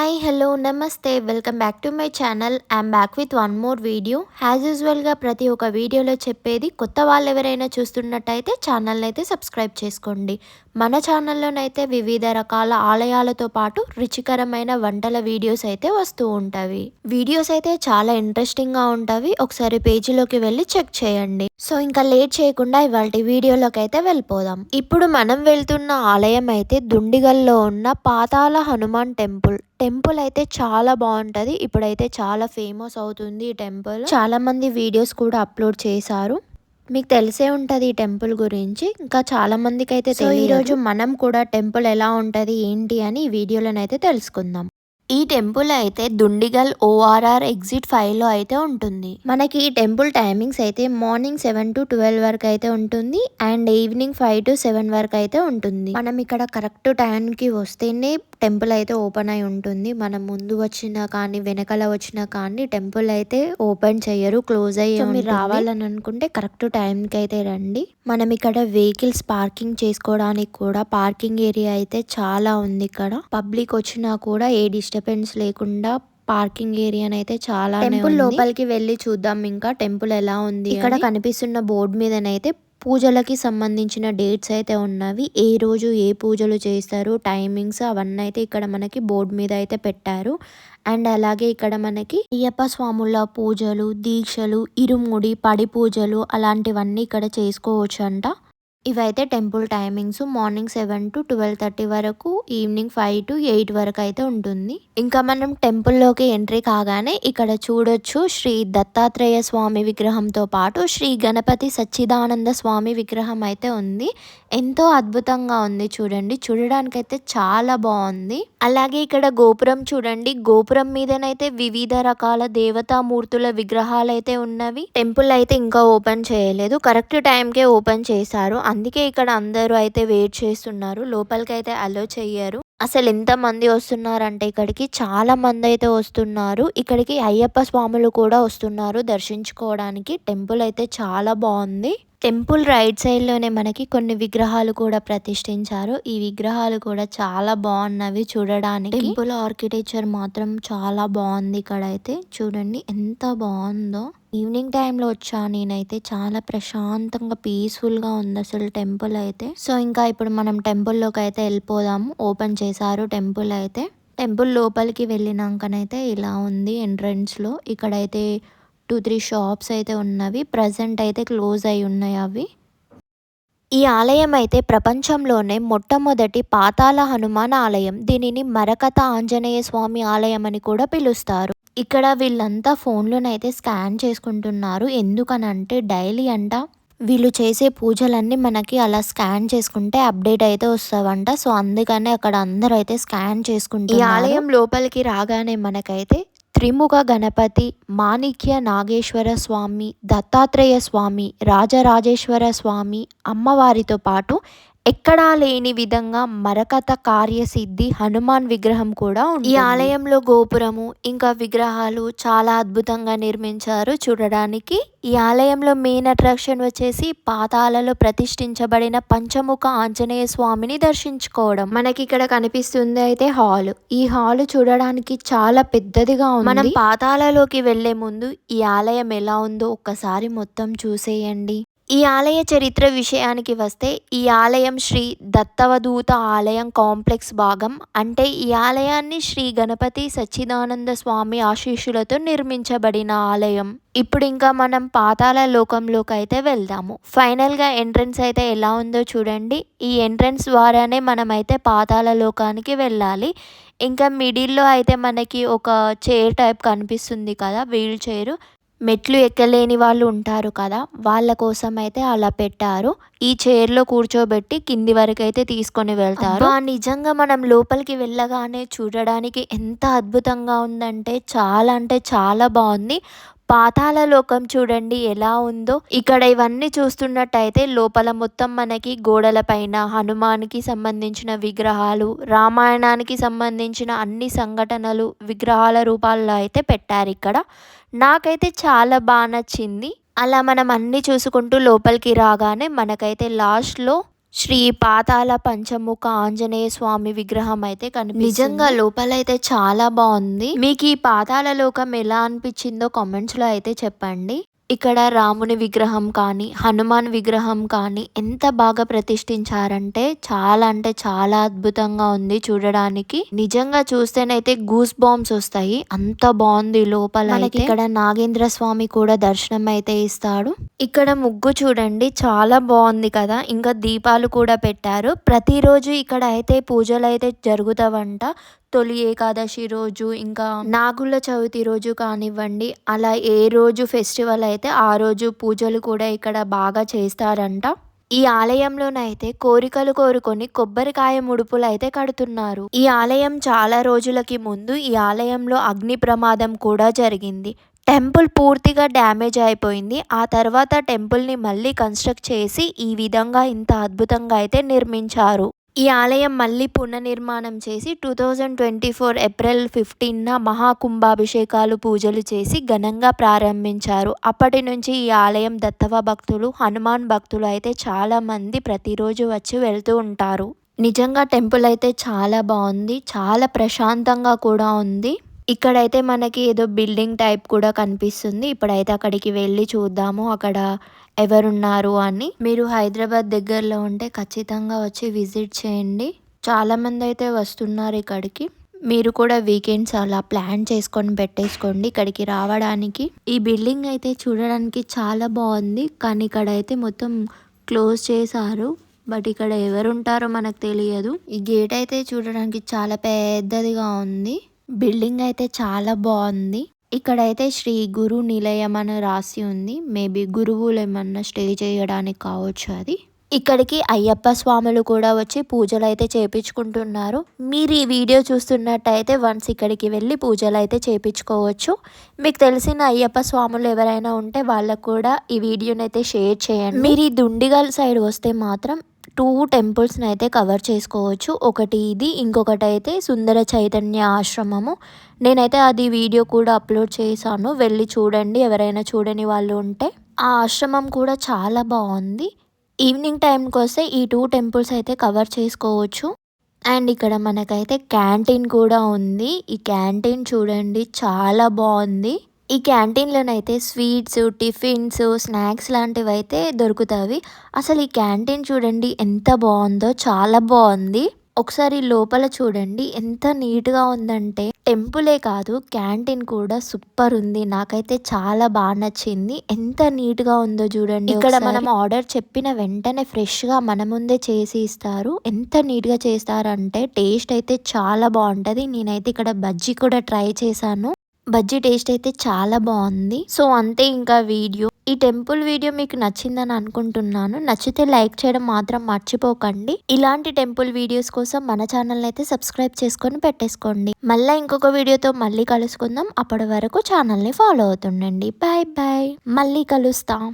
Hi hello నమస్తే welcome back to my channel I'm back with one more video as యూజువల్గా ప్రతి ఒక్క వీడియోలో చెప్పేది కొత్త వాళ్ళు ఎవరైనా చూస్తున్నట్టయితే ఛానల్ని అయితే సబ్స్క్రైబ్ చేసుకోండి. మన ఛానల్లోనైతే వివిధ రకాల ఆలయాలతో పాటు రుచికరమైన వంటల వీడియోస్ అయితే వస్తూ ఉంటాయి. వీడియోస్ అయితే చాలా ఇంట్రెస్టింగ్గా ఉంటాయి. ఒకసారి పేజీలోకి వెళ్ళి చెక్ చేయండి. సో ఇంకా లేట్ చేయకుండా ఇవాళ వీడియోలోకి అయితే వెళ్ళిపోదాం. ఇప్పుడు మనం వెళ్తున్న ఆలయం అయితే దుండిగల్లో ఉన్న పాతాల హనుమాన్ టెంపుల్. టెంపుల్ అయితే చాలా బాగుంటది. ఇప్పుడైతే చాలా ఫేమస్ అవుతుంది ఈ టెంపుల్. చాలా మంది వీడియోస్ కూడా అప్లోడ్ చేశారు. మీకు తెలిసే ఉంటుంది ఈ టెంపుల్ గురించి. ఇంకా చాలా మందికి అయితే ఈరోజు మనం కూడా టెంపుల్ ఎలా ఉంటది ఏంటి అని ఈ వీడియోలోనైతే తెలుసుకుందాం. ఈ టెంపుల్ అయితే దుండిగల్ ఓఆర్ఆర్ ఎగ్జిట్ ఫైవ్లో అయితే ఉంటుంది. మనకి ఈ టెంపుల్ టైమింగ్స్ అయితే మార్నింగ్ సెవెన్ టు ట్వెల్వ్ వరకు అయితే ఉంటుంది and evening five to seven వరకు అయితే ఉంటుంది. మనం ఇక్కడ కరెక్ట్ టైంకి వస్తేనే టెంపుల్ అయితే ఓపెన్ అయి ఉంటుంది. మనం ముందు వచ్చినా కానీ వెనకాల వచ్చినా కానీ టెంపుల్ అయితే ఓపెన్ చేయరు క్లోజ్ అయ్యి మీరు రావాలని అనుకుంటే కరెక్ట్ టైంకి అయితే రండి. మనం ఇక్కడ వెహికల్స్ పార్కింగ్ చేసుకోవడానికి కూడా పార్కింగ్ ఏరియా అయితే చాలా ఉంది ఇక్కడ. పబ్లిక్ వచ్చినా కూడా ఏ డిస్టర్బెన్స్ లేకుండా పార్కింగ్ ఏరియా అయితే చాలా టెంపుల్ లోపలికి వెళ్ళి చూద్దాం ఇంకా టెంపుల్ ఎలా ఉంది ఇక్కడ కనిపిస్తున్న బోర్డు మీదనైతే పూజలకి సంబంధించిన డేట్స్ అయితే ఉన్నవి. ఏ రోజు ఏ పూజలు చేస్తారు టైమింగ్స్ అవన్నీ అయితే ఇక్కడ మనకి బోర్డు మీద అయితే పెట్టారు. అండ్ అలాగే ఇక్కడ మనకి అయ్యప్ప స్వాముల పూజలు దీక్షలు ఇరుముడి పడి పూజలు అలాంటివన్నీ ఇక్కడ చేసుకోవచ్చు అంట ఇవైతే temple timings morning seven to twelve thirty వరకు ఈవినింగ్ ఫైవ్ టు ఎయిట్ వరకు అయితే ఉంటుంది. ఇంకా మనం టెంపుల్లోకి ఎంట్రీ కాగానే ఇక్కడ చూడొచ్చు శ్రీ దత్తాత్రేయ స్వామి విగ్రహంతో పాటు శ్రీ గణపతి సచ్చిదానంద స్వామి విగ్రహం అయితే ఉంది. ఎంతో అద్భుతంగా ఉంది చూడండి. చూడడానికైతే చాలా బాగుంది. అలాగే ఇక్కడ గోపురం చూడండి. గోపురం మీదనైతే వివిధ రకాల దేవతామూర్తుల విగ్రహాలు అయితే ఉన్నవి. టెంపుల్ అయితే ఇంకా ఓపెన్ చేయలేదు. కరెక్ట్ టైంకే ఓపెన్ చేశారు. అందుకే ఇక్కడ అందరూ అయితే వెయిట్ చేస్తున్నారు. లోపలికి అయితే అలో చెయ్యరు. అసలు ఎంత మంది వస్తున్నారంటే ఇక్కడికి. చాలా మంది అయితే వస్తున్నారు. ఇక్కడికి అయ్యప్ప స్వాములు కూడా వస్తున్నారు దర్శించుకోవడానికి. టెంపుల్ అయితే చాలా బాగుంది. టెంపుల్ రైట్ సైడ్లోనే మనకి కొన్ని విగ్రహాలు కూడా ప్రతిష్ఠించారు. ఈ విగ్రహాలు కూడా చాలా బాగున్నవి చూడడానికి. టెంపుల్ ఆర్కిటెక్చర్ మాత్రం చాలా బాగుంది ఇక్కడ అయితే చూడండి ఎంత బాగుందో. ఈవినింగ్ టైంలో వచ్చా నేనైతే చాలా ప్రశాంతంగా పీస్ఫుల్గా ఉంది అసలు టెంపుల్ అయితే. సో ఇంకా ఇప్పుడు మనం టెంపుల్లోకి అయితే వెళ్ళిపోదాము ఓపెన్ చేశారు టెంపుల్ అయితే. టెంపుల్ లోపలికి వెళ్ళినాకనైతే ఇలా ఉంది ఎంట్రన్స్లో. ఇక్కడైతే టూ త్రీ షాప్స్ అయితే ఉన్నవి. ప్రజెంట్ అయితే క్లోజ్ అయి ఉన్నాయి అవి. ఈ ఆలయం అయితే ప్రపంచంలోనే మొట్టమొదటి పాతాల హనుమాన్ ఆలయం. దీనిని మరకత ఆంజనేయ స్వామి ఆలయం అని కూడా పిలుస్తారు. ఇక్కడ వీళ్ళంతా ఫోన్లోనైతే స్కాన్ చేసుకుంటున్నారు. ఎందుకనంటే డైలీ అంట వీళ్ళు చేసే పూజలన్నీ మనకి అలా స్కాన్ చేసుకుంటే అప్డేట్ అయితే వస్తావంట. సో అందుకనే అక్కడ అందరూ అయితే స్కాన్ చేసుకుంటారు ఈ ఆలయం లోపలికి రాగానే మనకైతే త్రిముఖ గణపతి మాణిక్య నాగేశ్వర స్వామి దత్తాత్రేయ స్వామి రాజరాజేశ్వర స్వామి అమ్మవారితో పాటు ఎక్కడా లేని విధంగా మరకత కార్యసిద్ధి హనుమాన్ విగ్రహం కూడా ఈ ఆలయంలో గోపురము ఇంకా విగ్రహాలు చాలా అద్భుతంగా నిర్మించారు చూడడానికి. ఈ ఆలయంలో మెయిన్ అట్రాక్షన్ వచ్చేసి పాతాలలో ప్రతిష్ఠించబడిన పంచముఖ ఆంజనేయ స్వామిని దర్శించుకోవడం. మనకి ఇక్కడ కనిపిస్తుంది అయితే హాల్. ఈ హాల్ చూడడానికి చాలా పెద్దదిగా ఉంది. మనం పాతాలలోకి వెళ్ళే ముందు ఈ ఆలయం ఎలా ఉందో ఒక్కసారి మొత్తం చూసేయండి. ఈ ఆలయ చరిత్ర విషయానికి వస్తే ఈ ఆలయం శ్రీ దత్తవధూత ఆలయం కాంప్లెక్స్ భాగం. అంటే ఈ ఆలయాన్ని శ్రీ గణపతి సచ్చిదానంద స్వామి ఆశీస్సులతో నిర్మించబడిన ఆలయం. ఇప్పుడు ఇంకా మనం పాతాల లోకంలోకి అయితే వెళ్దాము. ఫైనల్గా ఎంట్రన్స్ అయితే ఎలా ఉందో చూడండి. ఈ ఎంట్రన్స్ ద్వారానే మనమైతే పాతాల లోకానికి వెళ్ళాలి. ఇంకా మిడిల్లో అయితే మనకి ఒక చైర్ టైప్ కనిపిస్తుంది కదా వీల్ చైర్. మెట్లు ఎక్కలేని వాళ్ళు ఉంటారు కదా వాళ్ళ కోసం అయితే అలా పెట్టారు. ఈ చైర్లో కూర్చోబెట్టి కింది వరకు అయితే తీసుకొని వెళ్తారు. నిజంగా మనం లోపలికి వెళ్ళగానే చూడడానికి ఎంత అద్భుతంగా ఉందంటే చాలా అంటే చాలా బాగుంది. పాతాల లోకం చూడండి ఎలా ఉందో. ఇక్కడ ఇవన్నీ చూస్తున్నట్టయితే లోపల మొత్తం మనకి గోడల పైన హనుమాన్కి సంబంధించిన విగ్రహాలు రామాయణానికి సంబంధించిన అన్ని సంఘటనలు విగ్రహాల రూపాల్లో అయితే పెట్టారు ఇక్కడ. నాకైతే చాలా బాగా నచ్చింది. అలా మనం అన్నీ చూసుకుంటూ లోపలికి రాగానే మనకైతే లాస్ట్లో శ్రీ పాతాల పంచముఖ ఆంజనేయ స్వామి విగ్రహం అయితే కనిపిస్తుంది. నిజంగా లోపలైతే చాలా బాగుంది. మీకు ఈ పాతాల లోకం ఎలా అనిపించిందో కామెంట్స్లో అయితే చెప్పండి. ఇక్కడ రాముని విగ్రహం కానీ హనుమాన్ విగ్రహం కానీ ఎంత బాగా ప్రతిష్ఠించారంటే చాలా అంటే చాలా అద్భుతంగా ఉంది చూడడానికి. నిజంగా చూస్తేనైతే గూస్ బాంబ్స్ వస్తాయి. అంత బాగుంది లోపల మనకి ఇక్కడ నాగేంద్ర స్వామి కూడా దర్శనం అయితే ఇస్తాడు. ఇక్కడ ముగ్గు చూడండి చాలా బాగుంది కదా. ఇంకా దీపాలు కూడా పెట్టారు. ప్రతిరోజు ఇక్కడ అయితే పూజలు అయితే జరుగుతావంట. తొలి ఏకాదశి రోజు ఇంకా నాగుల చవితి రోజు కానివ్వండి అలా ఏ రోజు ఫెస్టివల్ అయితే ఆ రోజు పూజలు కూడా ఇక్కడ బాగా చేస్తారంట. ఈ ఆలయంలోనైతే కోరికలు కోరుకొని కొబ్బరికాయ ముడుపులు అయితే కడుతున్నారు. ఈ ఆలయం చాలా రోజులకి ముందు ఈ ఆలయంలో అగ్ని ప్రమాదం కూడా జరిగింది. టెంపుల్ పూర్తిగా డ్యామేజ్ అయిపోయింది. ఆ తర్వాత టెంపుల్ని మళ్ళీ కన్స్ట్రక్ట్ చేసి ఈ విధంగా ఇంత అద్భుతంగా అయితే నిర్మించారు. ఈ ఆలయం మళ్ళీ పునర్నిర్మాణం చేసి two thousand twenty four April ఫిఫ్టీన్న మహాకుంభాభిషేకాలు పూజలు చేసి ఘనంగా ప్రారంభించారు. అప్పటి నుంచి ఈ ఆలయం దత్తవ భక్తులు హనుమాన్ భక్తులు అయితే చాలామంది ప్రతిరోజు వచ్చి వెళ్తూ ఉంటారు. నిజంగా టెంపుల్ అయితే చాలా బాగుంది. చాలా ప్రశాంతంగా కూడా ఉంది. ఇక్కడైతే మనకి ఏదో బిల్డింగ్ టైప్ కూడా కనిపిస్తుంది. ఇప్పుడైతే అక్కడికి వెళ్ళి చూద్దాము. అక్కడ ఎవరున్నారు అని. మీరు హైదరాబాద్ దగ్గరలో ఉంటే ఖచ్చితంగా వచ్చి విజిట్ చేయండి. చాలామంది అయితే వస్తున్నారు ఇక్కడికి. మీరు కూడా వీకెండ్స్ అలా ప్లాన్ చేసుకొని పెట్టేసుకోండి ఇక్కడికి రావడానికి. ఈ బిల్డింగ్ అయితే చూడడానికి చాలా బాగుంది. కానీ ఇక్కడ అయితే మొత్తం క్లోజ్ చేశారు. బట్ ఇక్కడ ఎవరు ఉంటారో మనకు తెలియదు. ఈ గేట్ అయితే చూడడానికి చాలా పెద్దదిగా ఉంది. బిల్డింగ్ అయితే చాలా బాగుంది. ఇక్కడైతే శ్రీ గురు నిలయం అని రాసి ఉంది. మేబీ గురువులు ఏమన్నా స్టే చేయడానికి కావచ్చు అది. ఇక్కడికి అయ్యప్ప స్వాములు కూడా వచ్చి పూజలు అయితే చేపించుకుంటున్నారు. మీరు ఈ వీడియో చూస్తున్నట్టయితే వన్స్ ఇక్కడికి వెళ్ళి పూజలు అయితే చేపించుకోవచ్చు. మీకు తెలిసిన అయ్యప్ప స్వాములు ఎవరైనా ఉంటే వాళ్ళకు కూడా ఈ వీడియోని అయితే షేర్ చేయండి. మీరు ఈ దుండిగల్ సైడ్ వస్తే మాత్రం టూ టెంపుల్స్ని అయితే కవర్ చేసుకోవచ్చు. ఒకటి ఇది ఇంకొకటి అయితే సుందర చైతన్య ఆశ్రమము. నేనైతే అది వీడియో కూడా అప్లోడ్ చేశాను. వెళ్ళి చూడండి ఎవరైనా చూడని వాళ్ళు ఉంటే. ఆ ఆశ్రమం కూడా చాలా బాగుంది. ఈవినింగ్ టైంకి వస్తే ఈ టూ టెంపుల్స్ అయితే కవర్ చేసుకోవచ్చు. అండ్ ఇక్కడ మనకైతే క్యాంటీన్ కూడా ఉంది. ఈ క్యాంటీన్ చూడండి చాలా బాగుంది. ఈ క్యాంటీన్లోనైతే స్వీట్స్ టిఫిన్స్ స్నాక్స్ లాంటివి అయితే దొరుకుతాయి అసలు ఈ క్యాంటీన్ చూడండి ఎంత బాగుందో చాలా బాగుంది. ఒకసారి లోపల చూడండి ఎంత నీట్గా ఉందంటే టెంపులే కాదు క్యాంటీన్ కూడా సూపర్ ఉంది. నాకైతే చాలా బాగా నచ్చింది. ఎంత నీట్గా ఉందో చూడండి ఇక్కడ మనం ఆర్డర్ చెప్పిన వెంటనే ఫ్రెష్గా మన ముందే చేసి ఇస్తారు. ఎంత నీట్గా చేస్తారంటే టేస్ట్ అయితే చాలా బాగుంటుంది. నేనైతే ఇక్కడ బజ్జీ కూడా ట్రై చేశాను. బజ్జీ టేస్ట్ అయితే చాలా బాగుంది. సో అంతే ఇంకా వీడియో. ఈ టెంపుల్ వీడియో మీకు నచ్చిందని అనుకుంటున్నాను. నచ్చితే లైక్ చేయడం మాత్రం మర్చిపోకండి. ఇలాంటి టెంపుల్ వీడియోస్ కోసం మన ఛానల్ అయితే సబ్స్క్రైబ్ చేసుకొని పెట్టేసుకోండి. మళ్ళీ ఇంకొక వీడియోతో మళ్ళీ కలుసుకుందాం. అప్పటి వరకు ఛానల్ని ఫాలో అవుతుండండి. Bye bye. మళ్ళీ కలుస్తాం.